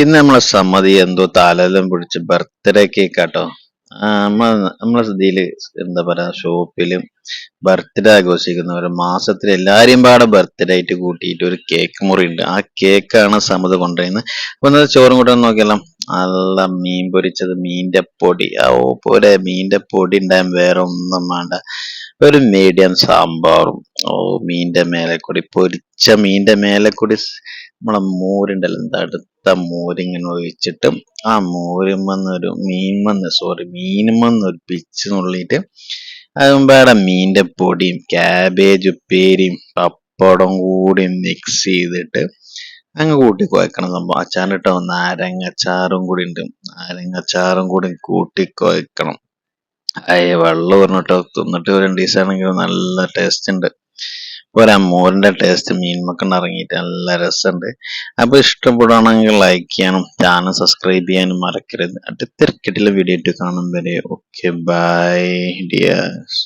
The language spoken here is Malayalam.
ഇന്ന് നമ്മളെ സമ്മതി എന്തോ താലെല്ലാം പിടിച്ച് ബർത്ത്ഡേ കേക്ക് കേട്ടോ നമ്മ നമ്മളെ സ്ഥിതിയിൽ എന്താ പറയാ ഷോപ്പിലും ബർത്ത്ഡേ ആഘോഷിക്കുന്നവർ മാസത്തിൽ എല്ലാരെയും പാടെ ബർത്ത്ഡേ ആയിട്ട് കൂട്ടിയിട്ട് ഒരു കേക്ക് മുറി ഉണ്ട്. ആ കേക്കാണ് സമത് കൊണ്ടുവരുന്നത്. അപ്പൊ എന്നാൽ ചോറും കൂടെ ഒന്ന് നോക്കിയാലോ. നല്ല മീൻ പൊരിച്ചത് മീന്റെ പൊടി. ഓ പോലെ മീന്റെ പൊടി ഉണ്ടായാൽ വേറെ ഒന്നും വേണ്ട. ഒരു മീഡിയം സാമ്പാറും ഓ മീന്റെ മേലെ കൂടി പൊരിച്ച മീന്റെ മേലെ കൂടി നമ്മളെ മോരുണ്ടല്ലോ അടുത്ത മോരിങ്ങനെ ഒഴിച്ചിട്ട് ആ മോരുമെന്നൊരു മീൻമെന്ന് സോറി മീനുമെന്നൊരു പിച്ച് നുള്ളിയിട്ട് അതുമ്പാടെ മീന്റെ പൊടിയും ക്യാബേജ് ഉപ്പേരിയും പപ്പടം കൂടി മിക്സ് ചെയ്തിട്ട് അങ്ങ് കൂട്ടി കുഴക്കണം സംഭവം. അച്ചാറിട്ടോ നാരങ്ങച്ചാറും കൂടി ഉണ്ട്. നാരങ്ങച്ചാറും കൂടി കൂട്ടി കുഴക്കണം. അയ്യ വെള്ളം പറഞ്ഞിട്ടോ തിന്നിട്ട് ഒരു രണ്ട് ദിവസമാണെങ്കിൽ നല്ല ടേസ്റ്റ് ഉണ്ട്. ഒരു അമ്മൂരിന്റെ ടേസ്റ്റ് മീൻമക്കണ്ട് ഇറങ്ങിയിട്ട് നല്ല രസമുണ്ട്. അപ്പോൾ ഇഷ്ടപ്പെടുകയാണെങ്കിൽ ലൈക്ക് ചെയ്യാനും ചാനൽ സബ്സ്ക്രൈബ് ചെയ്യാനും മറക്കരുത്. അടുത്ത കിട്ടില്ല വീഡിയോ ആയിട്ട് കാണും വരെ. Okay bye dears